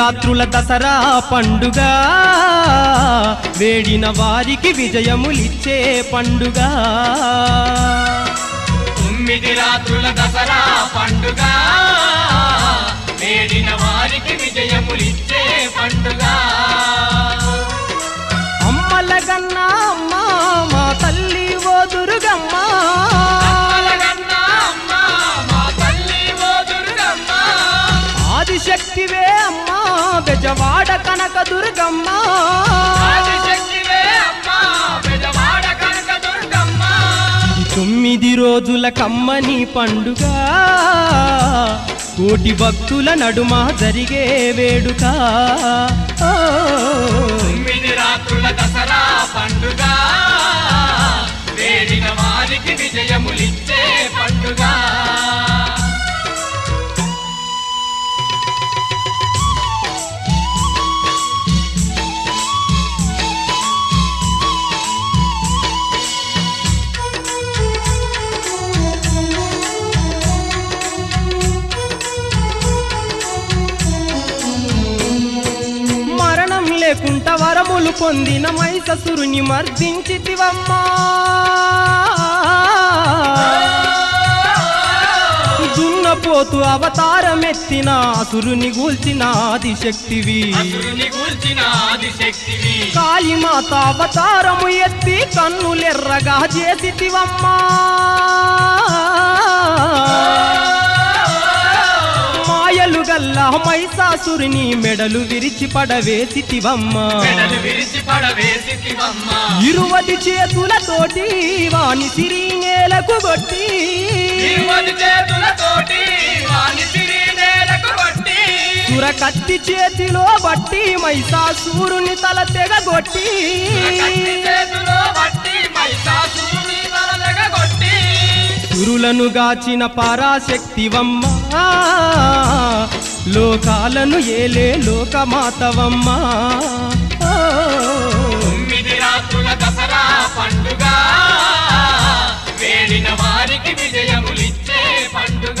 తొమ్మిది రాత్రుల దసరా పండుగ. వేడిన వారికి విజయములిచ్చే పండుగ. తొమ్మిది రాత్రుల దసరా పండుగ. రోజుల కమ్మని పండుగ. కోటి భక్తుల నడుమ జరిగే వేడుక. పొందిన మైససురుని మర్దించితివమ్మా. దున్నపోతు అవతారమెత్తిన అసురుని గూల్చిన ఆదిశక్తివి. కాళీమాత అవతారము ఎత్తి కన్నులెర్రగా చేసితివమ్మా. గల్లా మైసాసురుని మెడలు విరిచి పడవేసితివమ్మ. ఇరువది చేతులతోటి వాని సిరి నేలకు కొట్టి సిరి కత్తి చేతిలో బట్టి మైసాసూరుని తల కొట్టి సురులను గాచిన పరాశక్తివమ్మ. లోకాలను ఏలే లోకమాతవమ్మ తొమ్మిది రాత్రుల దసరా పండుగ వేడిన వారికి విజయములిచ్చే పండుగ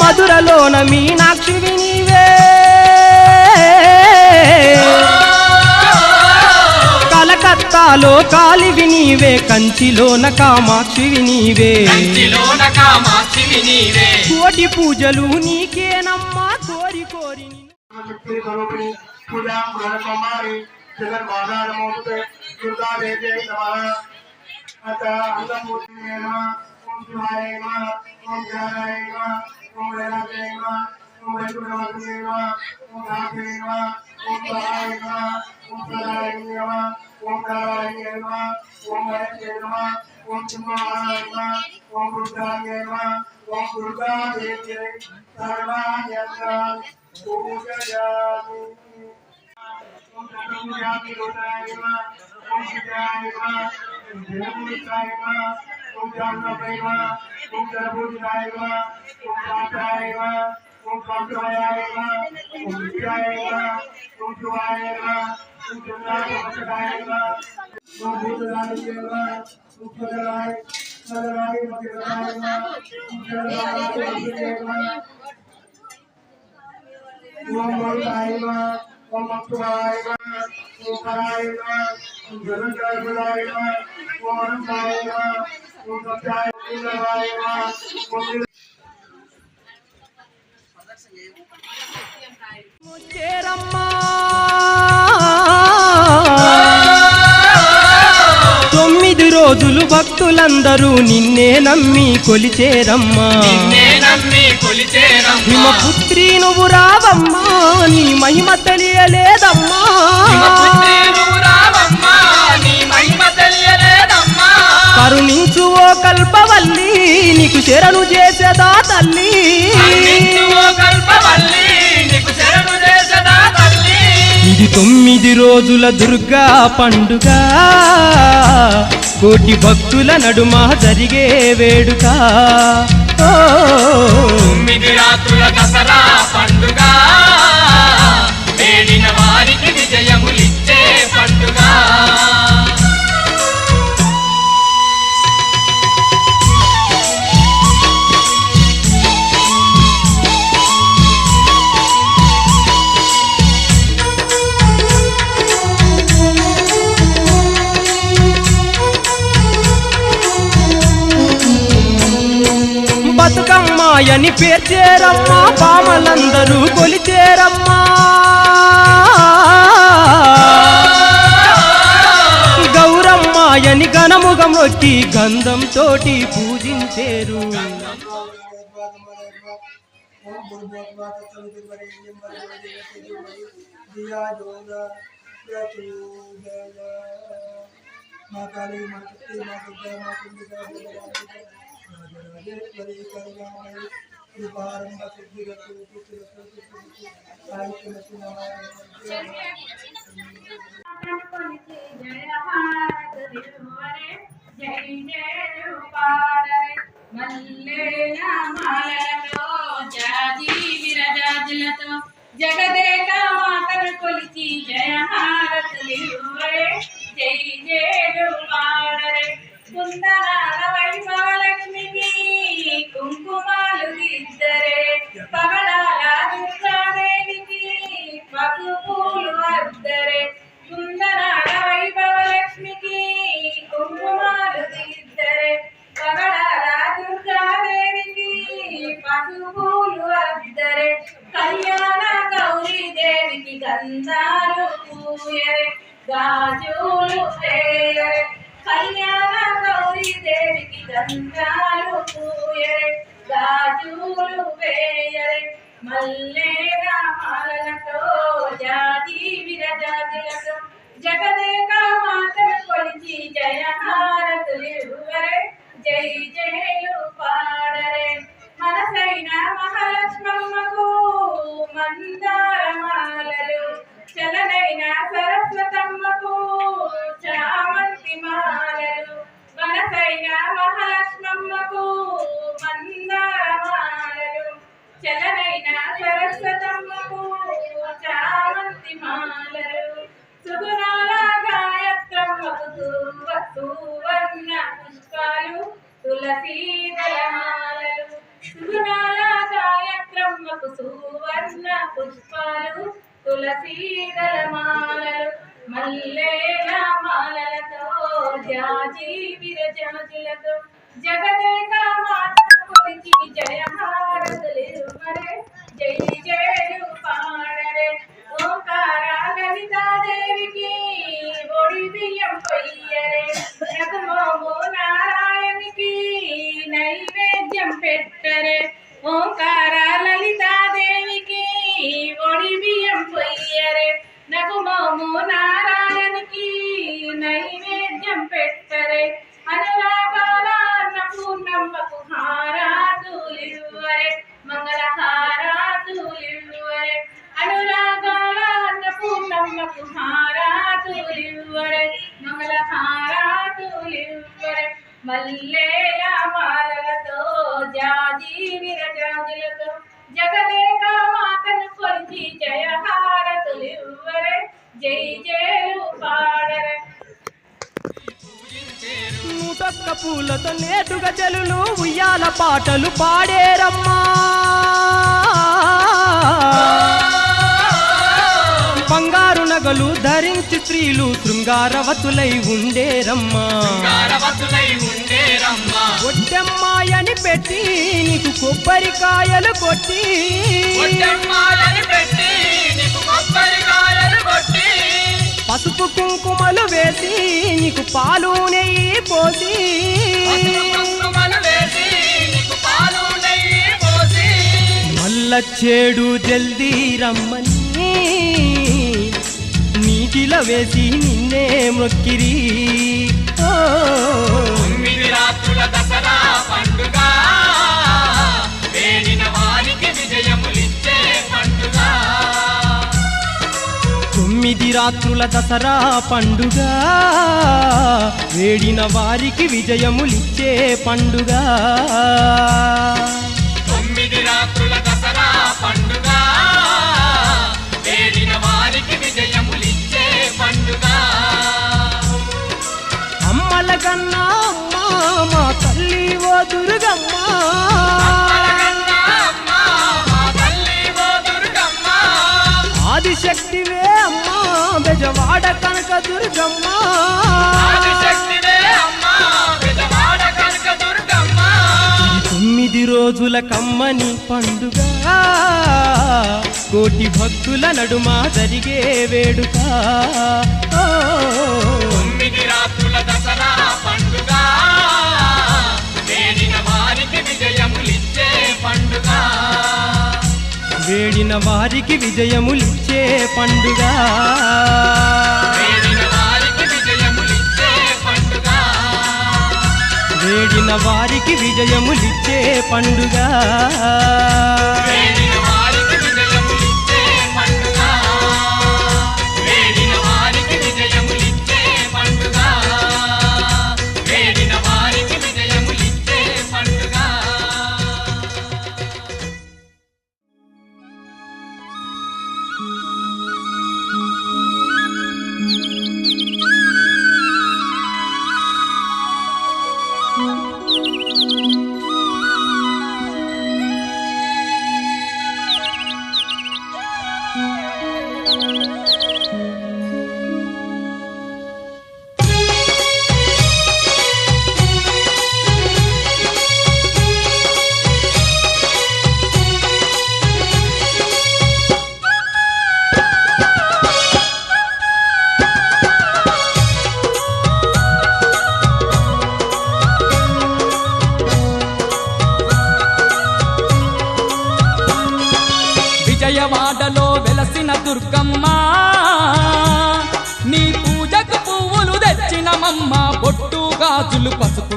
మధురలోన మీనాక్షివి నీవే కలకత్తాలో కాలివి నీవే కంచిలోన కామాక్షివి నీవే కంచిలోన కామాక్షివి నీవే కోటి పూజలు నీకేనమ్మా కోరి కోరి పూజా మాధారమూర్తి దుర్గా దేవి నమ అత అంగమూర్తి నమ. ఓం శివాయ నమ ఓం జ్ఞానాయ నమ ఓం వేదాయ నమ ఓం వైకుంఠవాసి నమ ఓం రాధే నమ ఓం సహాయ నమ ఓం సదాయ నమ ఓం నారాయణ నమ ఓం వరదే నమ ఓం సింహాయ నమ ఓం రుద్రాయ నమ ఓం దుర్గా దేవి సర్వాణ్యంగా పూజయామి ఓం సర్వవ్యాపి రూపాయ నమ ఓం విద్యాయ నమ ఓం జగన్ముఖాయ నమ ఓం జాగ్రత్తాయ నమ ఓం సర్వభూతాయ నమ ఓం శాంతాయ నమ ఓం కాంతాయ నమ ఓం విద్యాయ నమ ఓం శివాయ ఓం ఓం అనంతాయ ఓం సత్యాయ ఓం చేరమ్మా తొమ్మిది రోజులు భక్తులందరూ నిన్నే నమ్మి కొలిచేరమ్మా. హిమపుత్రి నువ్వు రావమ్మా నీ మహిమ తెలియలేదమ్మా. హిమపుత్రి నువ్వు రావమ్మా నీ మహిమ తెలియలేదమ్మా. కరుణించు ఓ కల్పవల్లి నీకు శరణు చేసేదా తల్లి. ఇది తొమ్మిది రోజుల దుర్గా పండుగ. కోటి భక్తుల నడుమ జరిగే వేడుక. తొమ్మిది రాత్రుల దసరా పండుగ. పేర్చేరమ్మా పామలందరూ కొలిచేరమ్మా. గౌరమ్మాయని గణముఖం వచ్చి గంధం తోటి పూజించేరు. మా కాళీ మా మా మా కుండికా రాజరాజేశ్వరి కరుణామయి కృపారంభ సిద్ధిరస్తు పుత్రస్తు పుత్రస్తు సాహిత్యమస్తు నమః కొలిచి జయ హారతులివ్వరే, జై జయలు పాడరే. మల్లెల మాలలతో, జాజి విరజాజులతో, జగదేక మాతను కొలిచి జయ హారతులివ్వరే, జై జయలు పాడరే. కుందనాల పసుపులు అద్దరే కళ్యాణ గౌరీ దేవికి గంధాలు పూయరే గాజులు వేయరే కళ్యాణ గౌరీ దేవికి గంధాలు పూయరే గాజులు వేయరే మల్లేల మాలలతో జాతి విరజాజులతో జగదేక మాతను కొలిచి జయ హారతులు ఇవ్వరే జై జయలు పాడరే మనసైన మహాలక్ష్మమ్మకు మందారమాలలు చలనైన సరస్వతమ్మకు చామంతి మాలలు. మనసైన మహాలక్ష్మమ్మకు మందారమాలలు చలనైన సరస్వతమ్మకు చామంతి మాలలు. సుగుణాల గాయత్రమ్మకు తూవ సువర్ణ పుష్పాలు తులసీదళ మాలలు గాయత్రమ్మకు సువర్ణ పుష్పాలు తులసీదళ మాలలు మల్లేల మాలలతో జాజి విరజాజులతో జగదేక మాత కొలిచి జయ భారతులు మరే జై జయలు పాడరే. ఓంకార లలితాదేవికి ఒడి బియ్యం పొయ్యరే. నారాయణికి నైవేద్యం పెట్టరే. ఓంకార లలితాదేవికి ఒడి బియ్యం పొయ్యరే. నగుమోము నారాయణకి నైవేద్యం పెట్టరే. పూలతో నేటుగా చెలులు ఉయ్యాల పాటలు పాడేరమ్మా. బంగారు నగలు ధరించి స్త్రీలు శృంగారవతులై ఉండేరమ్మా. గారవతులై ఉండేరమ్మా. ఒడ్డమ్మాయని పెట్టి నీకు కొబ్బరికాయలు కొట్టి పసుపు కుంకుమలు వేసి నీకు పాలు నెయ్యి పోసి. మల్ల చెడు జల్దీ రమ్మని. నీటిలో వేసి నిన్నే మొక్కిరి. రాత్రుల దసరా పండుగ. రాత్రుల దసరా పండుగ. వేడిన వారికి విజయములిచ్చే పండుగ. తొమ్మిది రాత్రుల దసరా పండుగ. వేడిన వారికి విజయములిచ్చే పండుగ. అమ్మల కన్నా మా తల్లి ఓ దుర్గమ్మ. అమ్మలగన్న బెజవాడ కనక దుర్గమ్మ. తొమ్మిది రోజుల కమ్మని పండుగ. కోటి భక్తుల నడుమ జరిగే వేడుక. వారికి విజయములిచ్చే పండుగ. వేడిన వారికి విజయములిచ్చే పండుగ.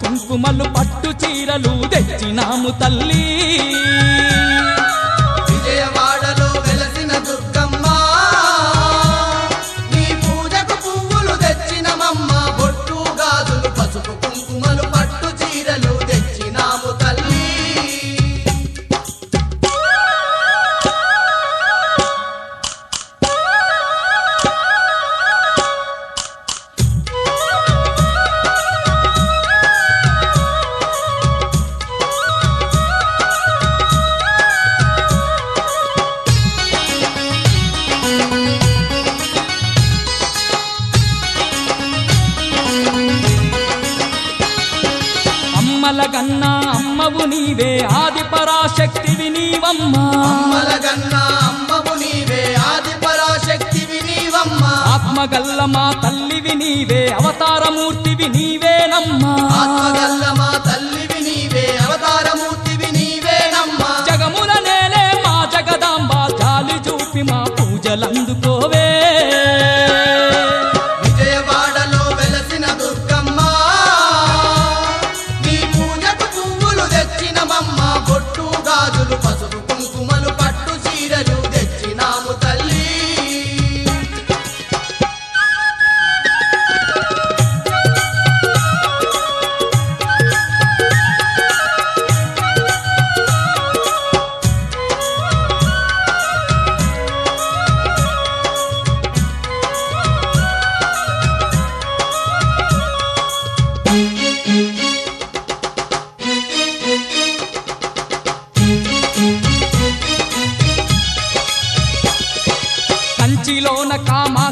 కుంకుమలు పట్టు చీరలు తెచ్చినాము తల్లి. నీవే ఆది పరాశక్తివి నీవమ్మా. అమ్మలగన్న అమ్మవు నీవే ఆది పరాశక్తివి నీవమ్మ. ఆత్మగల్ల మా తల్లివి నీవే అవతారమూర్తివి నీవేనమ్మా.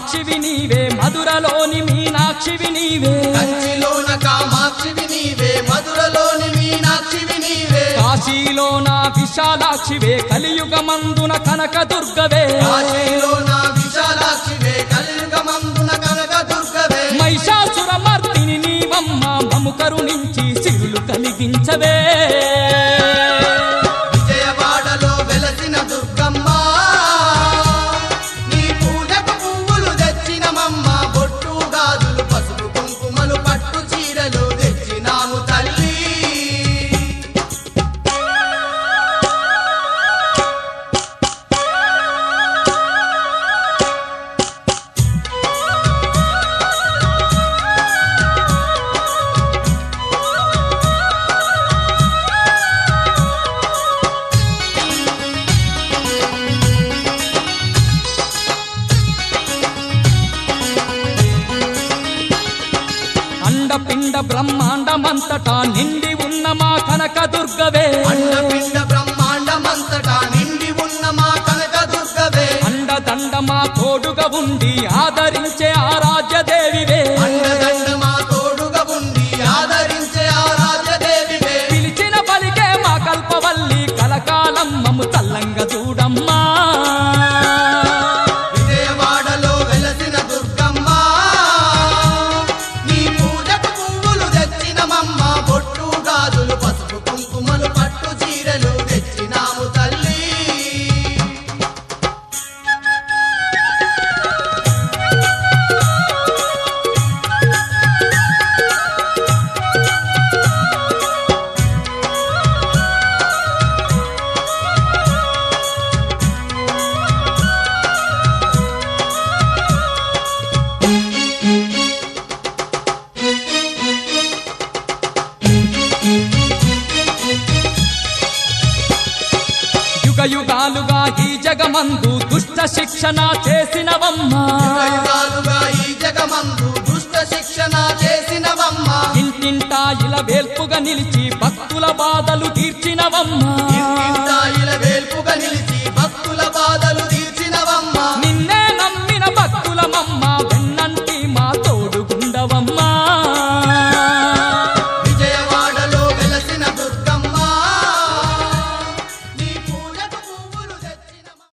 కామాక్షివి వినివే మధురలోని మీనాక్షి వినివే కంచిలోన కామాక్షి వినివే మధురలోని మీనాక్షి వినివే కాశీలోన విశాలాక్షివే కలియుగమందున కనక దుర్గవే కాశీలోన విశాలాక్షివే కలియుగమందున కనక దుర్గవే మహిషాసుర మర్దిని నీవమ్మ మము కరుణించి సిరులు కలిగించవే. అండపిండ బ్రహ్మాండమంతటా నిండి ఉన్న మా కనక దుర్గవే అండపిండ బ్రహ్మాండమంతటా నిండి ఉన్న మా కనక దుర్గవే అండదండ మా తోడుగా ఉండి ఆదరించే ఆరాధ్య యుగాలుగా ఈ జగమందు దుష్ట శిక్షణ చేసినవమ్మా. ఈ జగమందు దుష్ట శిక్షణ చేసినవమ్మ. ఇంటింటా ఇలా వేల్పుగా నిలిచి భక్తుల బాధలు తీర్చినవమ్మా. ఇంటింటా ఇల